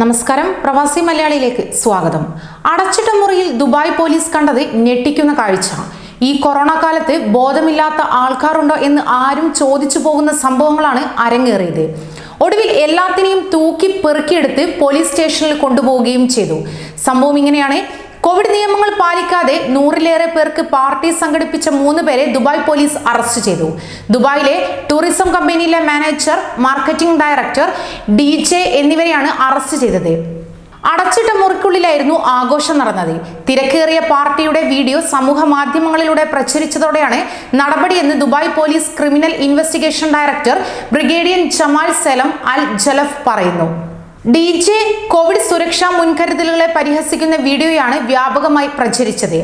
നമസ്കാരം. പ്രവാസി മലയാളിയിലേക്ക് സ്വാഗതം. അടച്ചിട്ട മുറിയിൽ ദുബായ് പോലീസ് കണ്ടത് ഞെട്ടിക്കുന്ന കാഴ്ച. ഈ കൊറോണ കാലത്ത് ബോധമില്ലാത്ത ആൾക്കാരുണ്ടോ എന്ന് ആരും ചോദിച്ചു പോകുന്ന സംഭവങ്ങളാണ് അരങ്ങേറിയത്. ഒടുവിൽ എല്ലാത്തിനെയും തൂക്കി പെറുക്കിയെടുത്ത് പോലീസ് സ്റ്റേഷനിൽ കൊണ്ടുപോവുകയും ചെയ്തു. സംഭവം ഇങ്ങനെയാണ്. കോവിഡ് നിയമങ്ങൾ പാലിക്കാതെ നൂറിലേറെ പേർക്ക് പാർട്ടി സംഘടിപ്പിച്ച മൂന്ന് പേരെ ദുബായ് പോലീസ് അറസ്റ്റ് ചെയ്തു. ദുബായിലെ ടൂറിസം കമ്പനിയിലെ മാനേജർ മാർക്കറ്റിംഗ് ഡയറക്ടർ ഡി എന്നിവരെയാണ് അറസ്റ്റ് ചെയ്തത്. അടച്ചിട്ട മുറിക്കുള്ളിലായിരുന്നു ആഘോഷം നടന്നത്. തിരക്കേറിയ പാർട്ടിയുടെ വീഡിയോ സമൂഹ മാധ്യമങ്ങളിലൂടെ പ്രചരിച്ചതോടെയാണ് നടപടിയെന്ന് Dubai police criminal investigation director brigadier Jamal Salem Al Jallaf പറയുന്നു. ഡി ജെ കോവിഡ് സുരക്ഷാ മുൻകരുതലുകളെ പരിഹസിക്കുന്ന വീഡിയോയാണ് വ്യാപകമായി പ്രചരിച്ചത്.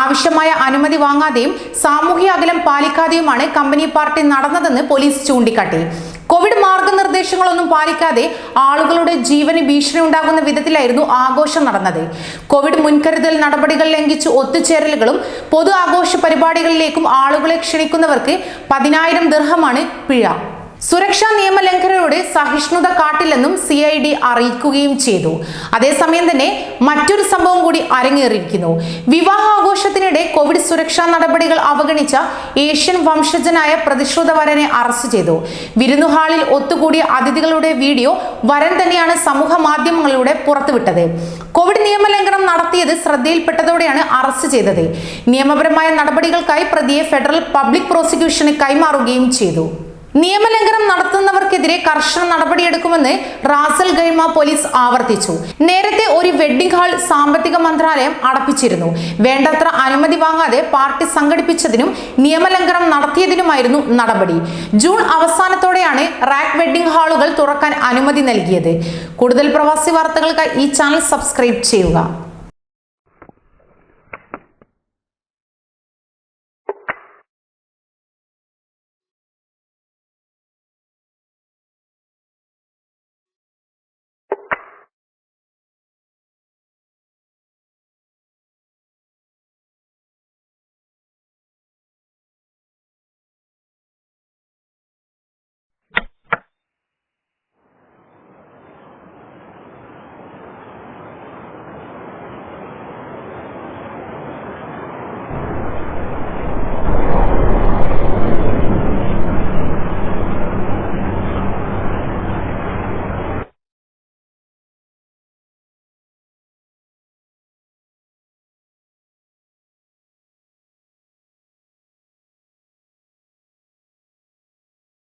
ആവശ്യമായ അനുമതി വാങ്ങാതെയും സാമൂഹ്യ അകലം പാലിക്കാതെയുമാണ് കമ്പനി പാർട്ടി നടന്നതെന്ന് പോലീസ് ചൂണ്ടിക്കാട്ടി. കോവിഡ് മാർഗനിർദ്ദേശങ്ങളൊന്നും പാലിക്കാതെ ആളുകളുടെ ജീവന് ഭീഷണി ഉണ്ടാകുന്ന വിധത്തിലായിരുന്നു ആഘോഷം നടന്നത്. കോവിഡ് മുൻകരുതൽ നടപടികൾ ലംഘിച്ച് ഒത്തുചേരലുകളും പൊതു ആഘോഷ പരിപാടികളിലേക്കും ആളുകളെ ക്ഷണിക്കുന്നവർക്ക് പതിനായിരം ദീർഘമാണ് പിഴ. സുരക്ഷാ നിയമലംഘനയോട് സഹിഷ്ണുത കാട്ടില്ലെന്നും സി ഐ ഡി അറിയിക്കുകയും ചെയ്തു. അതേസമയം തന്നെ മറ്റൊരു സംഭവം കൂടി അരങ്ങേറിയിരിക്കുന്നു. വിവാഹാഘോഷത്തിനിടെ കോവിഡ് സുരക്ഷാ നടപടികൾ അവഗണിച്ച ഏഷ്യൻ വംശജനായ പ്രതിശ്രുത വരനെ അറസ്റ്റ് ചെയ്തു. വിരുന്നു ഹാളിൽ ഒത്തുകൂടിയ അതിഥികളുടെ വീഡിയോ വരൻ തന്നെയാണ് സമൂഹ മാധ്യമങ്ങളിലൂടെ പുറത്തുവിട്ടത്. കോവിഡ് നിയമലംഘനം നടത്തിയത് ശ്രദ്ധയിൽപ്പെട്ടതോടെയാണ് അറസ്റ്റ് ചെയ്തത്. നിയമപരമായ നടപടികൾക്കായി പ്രതിയെ ഫെഡറൽ പബ്ലിക് പ്രോസിക്യൂഷന് കൈമാറുകയും ചെയ്തു. നിയമലംഘനം നടത്തുന്നവർക്കെതിരെ കർശന നടപടിയെടുക്കുമെന്ന് റാസൽ ഗൈമ പോലീസ് ആവർത്തിച്ചു. നേരത്തെ ഒരു വെഡ്ഡിംഗ് ഹാൾ സാമ്പത്തിക മന്ത്രാലയം അടപ്പിച്ചിരുന്നു. വേണ്ടത്ര അനുമതി വാങ്ങാതെ പാർട്ടി സംഘടിപ്പിച്ചതിനും നിയമലംഘനം നടത്തിയതിനുമായിരുന്നു നടപടി. ജൂൺ അവസാനത്തോടെയാണ് റാക്ക് വെഡ്ഡിംഗ് ഹാളുകൾ തുറക്കാൻ അനുമതി നൽകിയത്. കൂടുതൽ പ്രവാസി വാർത്തകൾക്കായി ഈ ചാനൽ സബ്സ്ക്രൈബ് ചെയ്യുക.